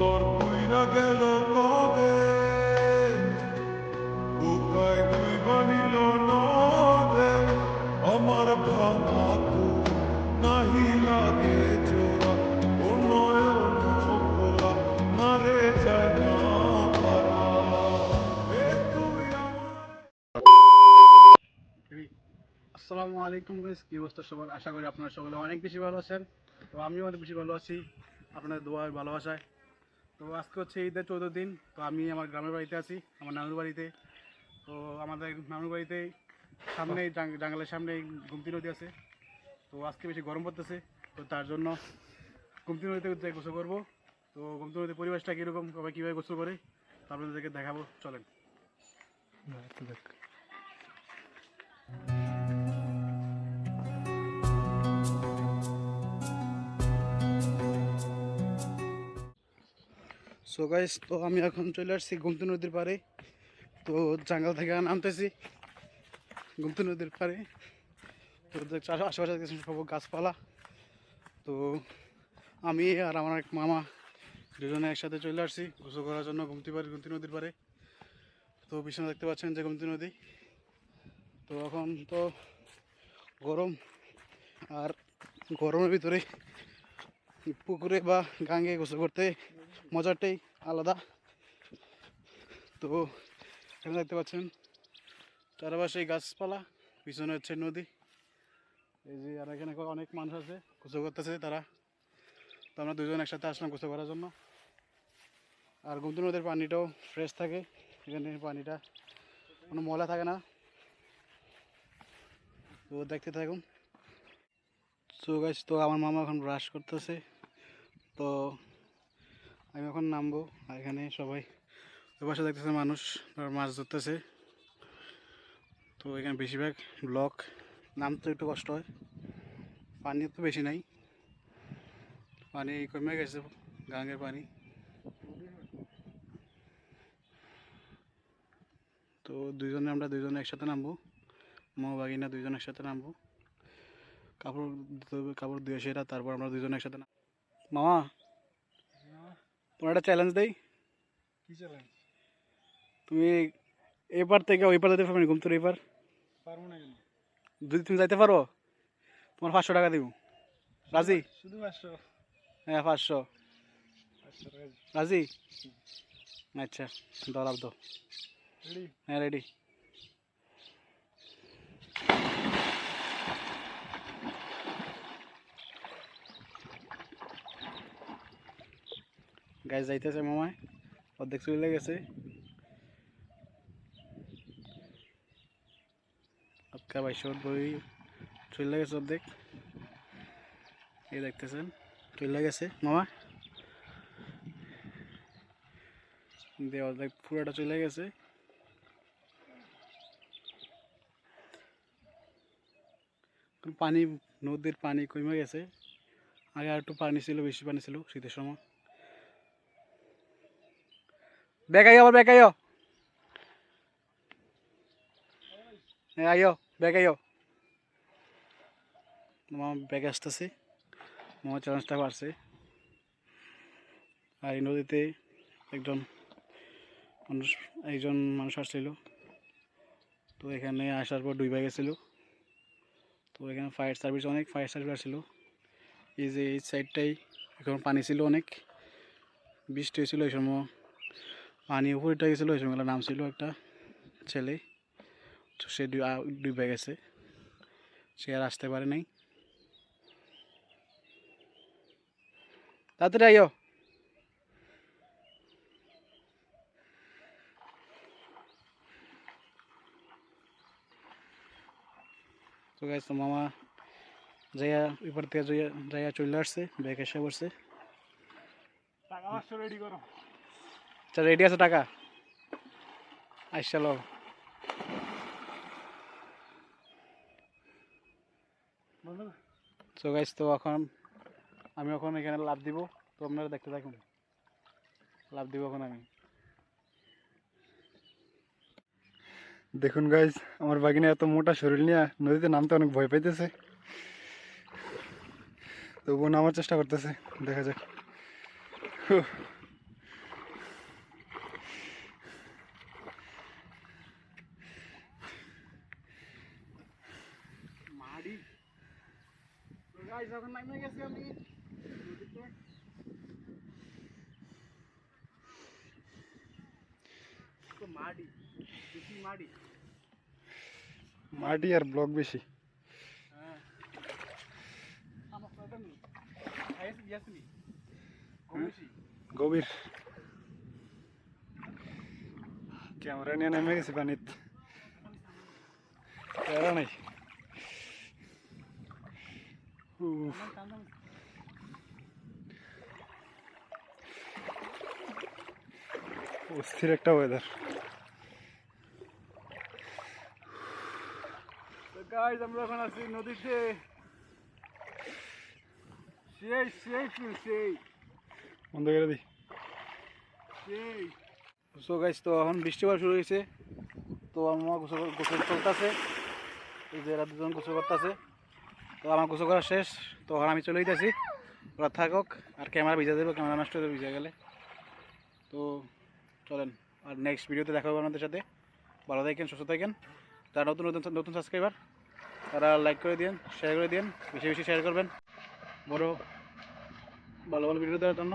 বইরা গেল কবে? বুকায় দুই বানিল নবে আমার ভাঙা তো নাহি লাগে জোড়া। ও নয়ন খোলা না রে যায় না পারা। এ তুই আমার আসসালামু আলাইকুম গাইস কি অবস্থা সবার? আশা করি আপনারা সকলে অনেক বেশি ভালো আছেন। তো আমিও অনেক বেশি ভালো আছি। আপনাদের দোয়া আর ভালোবাসায়। তো আজকে হচ্ছে ঈদের চৌদ্দ দিন তো আমি আমার গ্রামের বাড়িতে আছি আমার নানুর বাড়িতে। তো আমাদের নানুর বাড়িতে সামনেই জাঙ্গলের সামনেই গুমতি নদী আছে। তো আজকে বেশি গরম পড়তেছে তো তার জন্য গুমতি নদীতে যাই গোসল করব। তো গুমতি নদীর পরিবেশটা কীরকম সবাই কীভাবে গোসল করে তা আপনাদেরকে দেখাবো চলেন। সো গাইস তো আমি এখন চলে আসছি গুমতি নদীর পারে তো জাঙ্গল থেকে নামতেছি গুমতি নদীর পারে তো আশেপাশে সব গাছপালা। তো আমি আর আমার এক মামা দুজনে একসাথে চলে আসছি গোসল করার জন্য গুমতি পাড়ে গুমতি নদীর পাড়ে। তো পিছনে দেখতে পাচ্ছেন যে গুমতি নদী। তো এখন তো গরম, আর গরমের ভিতরে পুকুরে বা গাঙ্গে গোসল করতে মজাটাই আলাদা। তো এখানে দেখতে পাচ্ছেন চারপাশে গাছপালা, পিছনে হচ্ছে নদী। এই যে, আর এখানে অনেক মানুষ আছে, গোসল করতেছে তারা। তো আমরা দুজন একসাথে আসলাম গোসল করার জন্য। আর গুমতি নদীর পানিটাও ফ্রেশ থাকে, এখানে পানিটা কোনো ময়লা থাকে না। তো দেখতে থাকুন। তো গাছ তো আমার মামা এখন ব্রাশ করতেছে। তো আমি এখন নামবো, আর এখানে সবাই ওই পাশে দেখতেছে মানুষ মাছ ধরতেছে। তো এখানে বেশিরভাগ ব্লক নামতে একটু কষ্ট হয়, পানি তো বেশি নাই। পানি কমে গেছে গাঙ্গের পানি। তো দুইজনে আমরা দুইজনে একসাথে নামবো মা বাগিনা দুইজন একসাথে নামবো। কাপড় কাপড় ধুয়ে সেরা, তারপর আমরা দুইজন একসাথে মামা তোমার একটা চ্যালেঞ্জ দেই। কি চ্যালেঞ্জ তুমি এপার থেকে ওই পার যেতে পারবে ঘুম তোর এপার? পারব না কেন? যদি তুমি যাইতে পারো তোমার পাঁচশো টাকা দিব। রাজি? শুধু পাঁচশো। হ্যাঁ পাঁচশো। রাজি? আচ্ছা দাও রেডি হ্যাঁ রেডি গাছ যাইতেছে মামায় অর্ধেক চলে গেছে আজকা বাইশত বই চলে গেছে অর্ধেক এই দেখতেছেন চলে গেছে মামা দিয়ে অর্ধেক পুরোটা চলে গেছে পানি নদীর পানি কমে গেছে আগে আর একটু পানি ছিল বেশি পানি ছিল শীতের সময় ব্যাগ আইও আবার ব্যাগ আইও। হ্যাঁ আইও, ব্যাগ আইও। মামা, ব্যাগ আসতেছে। মামা চ্যালেঞ্জটা পারছে আর এই নদীতে একজন মানুষ একজন মানুষ আসছিল। তো এখানে আসার পর ডুবে গেছিল। তো এখানে ফায়ার সার্ভিস অনেক ফায়ার সার্ভিস আসছিল। এই যে এই সাইডটাই এখন পানি ছিল অনেক। বৃষ্টি হয়েছিল এই সময়। পানি উপরে উঠে গেছিল ওই সময় নাম ছিল একটা ছেলে তো সে ডুবে গেছে সে আর আসতে পারে নাই। তাড়াতাড়ি আইও। তো গাইজ তো মামা যাইয়া এবার থেকে যাইয়া চলে আসছে ব্যাগ এসে পড়ছে। রেডি করো। আচ্ছা রেডি আছে টাকা? আসলো বন্ধু তো গাইজ তো এখন আমি এখন এখানে লাভ দিব। তো আপনারা দেখতে থাকুন। লাভ দিব এখন আমি। দেখুন গাইজ আমার বাগিনা এত মোটা শরীর নিয়ে নদীতে নামতে অনেক ভয় পাইতেছে। তবুও নামার চেষ্টা করতেছে। দেখা যাক। গাইস এখন নামে গেছি আমি। মাটি বেশি মাটি মাটি আর ব্লক বেশি। হ্যাঁ। আমার কথা নেই। খাইছি গিয়েছিলি গভীর। ক্যামেরা নিয়ে নেমে গেছি পানিত প্যারা নাই। অস্থির একটা ওয়েদার তো গাইস আমরা এখন আছি নদীতে। সেই সেই সেই বন্ধ করে দিই সেই। সো গাইস তো এখন বৃষ্টি হওয়া শুরু হয়েছে। তো আমার গোসল গোসল চলতেছে এই যে এরা দুজন গোসল করতেছে। তো আমার গোসল করা শেষ, তো আর আমি চলে যেতেছি ওরা থাকুক, আর ক্যামেরা ভিজা দেবো ক্যামেরা নষ্ট হয়ে ভিজা গেলে। তো চলেন, আর নেক্সট ভিডিওতে দেখা হবে আপনাদের সাথে। ভালো থাকেন, সুস্থ থাকেন। যারা নতুন নতুন নতুন সাবস্ক্রাইবার তারা লাইক করে দিন শেয়ার করে দিন বেশি বেশি শেয়ার করবেন। বড় ভালো ভালো ভিডিও দেওয়ার জন্য।